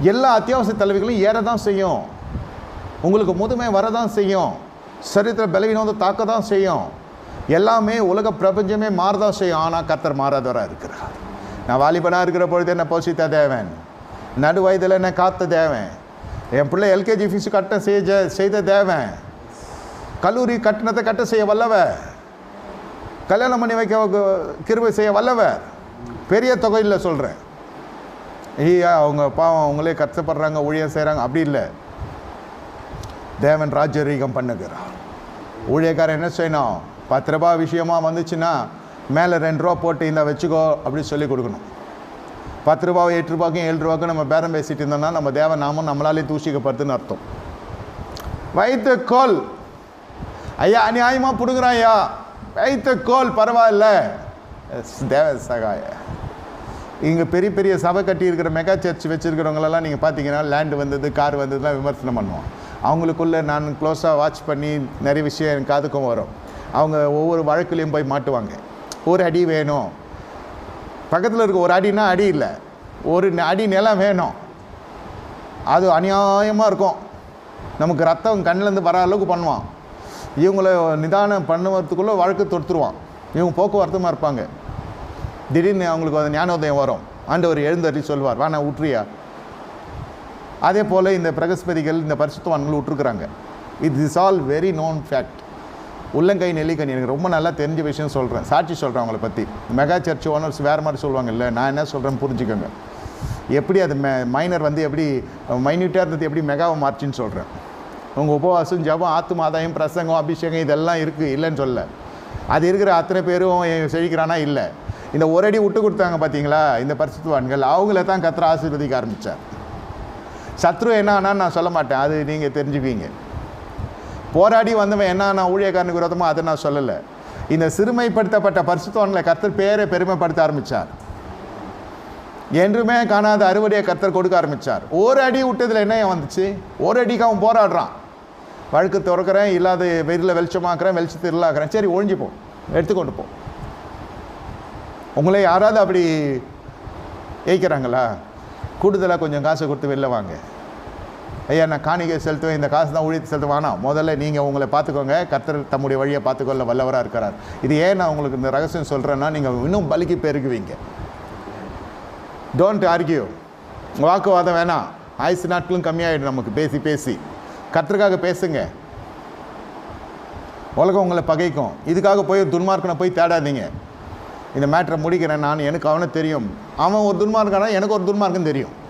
எல்லா அத்தியாவசிய தலைவிகளும் ஏற தான் செய்யும். உங்களுக்கு முதுமை வரதான் செய்யும். சரீரத்தில் பலவீனம் வந்து தாக்க தான் செய்யும். எல்லாமே உலக பிரபஞ்சமே மாறதான் செய்யும். ஆனால் கர்த்தர் மாறாதவராக இருக்கிறார். நான் வாலிபனாக இருக்கிற பொழுது என்ன போஷித்த தேவன்? நடு வயதில் என்ன காத்த தேவன்? என் பிள்ளை எல்கேஜி ஃபீஸ் கட்ட செய்ய செய்த தேவன். கல்லூரி கட்டணத்தை கட்ட செய்ய வல்லவர். கல்யாணம் பண்ணி வைக்க கிருவை செய்ய வல்லவர். பெரிய தொகையில் சொல்கிறேன் ஐயா அவங்க பாவம் அவங்களே கஷ்டப்படுறாங்க ஊழியம் செய்கிறாங்க அப்படி இல்லை. தேவன் ராஜரீகம் பண்ணுகிறார். ஊழியக்காரன் என்ன செய்யணும்? பத்து ரூபாய் விஷயமா வந்துச்சுன்னா மேலே ரெண்டு ரூபா போட்டு இந்த வச்சுக்கோ அப்படின்னு சொல்லி கொடுக்கணும். பத்து ரூபாய் எட்டு ரூபாய்க்கும் ஏழு ரூபாய்க்கும் நம்ம பேரம் பேசிட்டு இருந்தோம்னா நம்ம தேவ நாமம் நம்மளாலே தூஷிக்கப்படுதுன்னு அர்த்தம். வைத்த கோல் ஐயா அநியாயமாக பிடுங்குறான் ஐயா வைத்த கோல் பரவாயில்ல. தேவ சகாய. இங்கே பெரிய பெரிய சபை கட்டி இருக்கிற மெகா சர்ச் வச்சுருக்கிறவங்களெல்லாம் நீங்கள் பார்த்தீங்கன்னா லேண்டு வந்தது கார் வந்ததுலாம் விமர்சனம் பண்ணுவோம் அவங்களுக்குள்ளே நான் க்ளோஸாக வாட்ச் பண்ணி நிறைய விஷயம் எனக்கு காதுக்கும் வரும். அவங்க ஒவ்வொரு வழக்குலேயும் போய் மாட்டுவாங்க. ஒரு அடி வேணும். பக்கத்தில் இருக்க ஒரு அடினா அடி இல்லை. ஒரு ந- அடி நிலம் வேணும். அது அநியாயமாக இருக்கும். நமக்கு ரத்தம் கண்ணிலேருந்து வர அளவுக்கு பண்ணுவான். இவங்கள நிதானம் பண்ணுவதுக்குள்ளே வழக்கு தொடுத்துருவான். இவங்க போக்குவரத்துமாக இருப்பாங்க. திடீர்னு அவங்களுக்கு அது ஞானோதயம் வரும். ஆண்டவர் எழுந்தறி சொல்வார் வா நான் விட்றியா அதே போல் இந்த பிரகஸ்பதிகள் இந்த பரிசுத்தவான்கள் விட்டுருக்குறாங்க it is all very known fact உள்ளங்கை நெல்லிக்கணி எனக்கு ரொம்ப நல்லா தெரிஞ்ச விஷயம் சொல்கிறேன் சாட்சி சொல்கிறேன் அவங்கள பற்றி மெகா சர்ச் ஓனர்ஸ் வேறு மாதிரி சொல்லுவாங்க இல்லை நான் என்ன சொல்கிறேன்னு புரிஞ்சுக்கோங்க. எப்படி அது மெ மைனர் வந்து எப்படி மைன்யூட்டாக இருந்தது எப்படி மெகாவை மார்ச்சின்னு சொல்கிறேன் உங்கள் உபவாசம் ஜபம் ஆத்து மாதாயம் பிரசங்கம் அபிஷேகம் இதெல்லாம் இருக்குது இல்லைன்னு சொல்ல அது இருக்கிற அத்தனை பேரும் செழிக்கிறானா? இல்லை. இந்த ஒரு அடி விட்டு கொடுத்தாங்க பார்த்தீங்களா இந்த பரிசுத்துவான்கள் அவங்கள தான் கத்திர ஆசீர்வதிக்க ஆரம்பித்தார் சத்ரு என்னன்னா நான் சொல்ல மாட்டேன். அது நீங்கள் தெரிஞ்சுப்பீங்க. போராடி வந்தவன் என்னன்னா ஊழியக்காரனுக்கு விரோதமோ அதை நான் சொல்லலை. இந்த சிறுமைப்படுத்தப்பட்ட பரிசுத்துவான்களை கர்த்தர் பேரை பெருமைப்படுத்த ஆரம்பித்தார் என்றுமே காணாத அறுவடையை கர்த்தர் கொடுக்க ஆரம்பித்தார் ஒரு அடி விட்டதில் என்ன வந்துச்சு? ஒரு அடிக்கு அவன் போராடுறான். வழக்கு திறக்கிறேன் இல்லாத வெயிலில் வெளிச்சமாக்குறேன் வெளிச்சத்தை இல்லாக்குறேன் சரி ஒழிஞ்சுப்போம். எடுத்துக்கொண்டு போ. உங்களை யாராவது அப்படி ஏய்க்கிறாங்களா? கூடுதலாக கொஞ்சம் காசு கொடுத்து வெளில வாங்க. ஐயா நான் காணிக்கை செலுத்துவேன் இந்த காசு தான் ஊழியத்தை செலுத்துவேன். ஆனால் முதல்ல நீங்கள் உங்களை பார்த்துக்கோங்க. கர்த்தர் தம்முடைய வழியை பார்த்துக்கொள்ள வல்லவராக இருக்கிறார். இது ஏன் நான் உங்களுக்கு இந்த ரகசியம் சொல்கிறேன்னா நீங்கள் இன்னும் பலிக்கு பெருகுவீங்க. டோன்ட் ஆர்கியூ வாக்குவாதம் வேணாம். ஆயுசு நாட்களும் கம்மியாயிடும் நமக்கு. பேசி பேசி. கர்த்தருக்காக பேசுங்க. உலகம் உங்களை பகைக்கும். இதுக்காக போய் துன்மார்க்கனை போய் தேடாதீங்க. இந்த மேட்ரை முடிக்கிறேன் நான் எனக்கு அவனை தெரியும். அவன் ஒரு துன்மார்க்கானா எனக்கு ஒரு துன்மார்க்கம் தெரியும்.